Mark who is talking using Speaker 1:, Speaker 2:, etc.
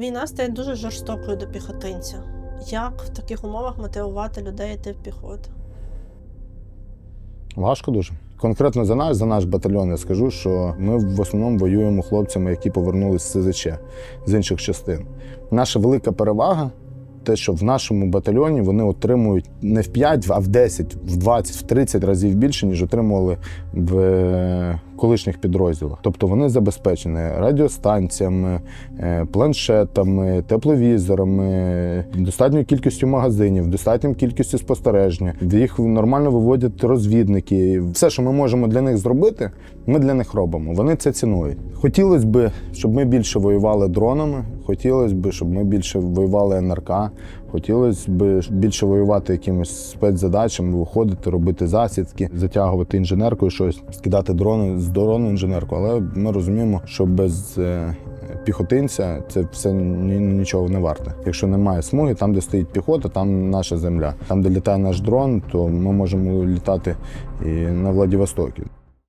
Speaker 1: Війна стає дуже жорстокою до піхотинця. Як в таких умовах мотивувати людей йти в піхоту?
Speaker 2: Важко дуже. Конкретно за нас, за наш батальйон, я скажу, що ми в основному воюємо хлопцями, які повернулися з СЗЧ з інших частин. Наша велика перевага те, що в нашому батальйоні вони отримують не в 5, а в 10, в 20, в 30 разів більше, ніж отримували в е, колишніх підрозділах. Тобто вони забезпечені радіостанціями, е, планшетами, тепловізорами, достатньою кількістю магазинів, достатньою кількістю спостереження. Їх нормально виводять розвідники. Все, що ми можемо для них зробити, ми для них робимо. Вони це цінують. Хотілося б, щоб ми більше воювали дронами. Хотілося б, щоб ми більше воювали НРК. Хотілося б більше воювати якимись спецзадачами, виходити, робити засідки, затягувати інженеркою щось, скидати дрони з дрону інженерку. Але ми розуміємо, що без е, піхотинця це все нічого не варте. Якщо немає смуги, там, де стоїть піхота, там наша земля. Там, де літає наш дрон, то ми можемо літати і на Владивостокі.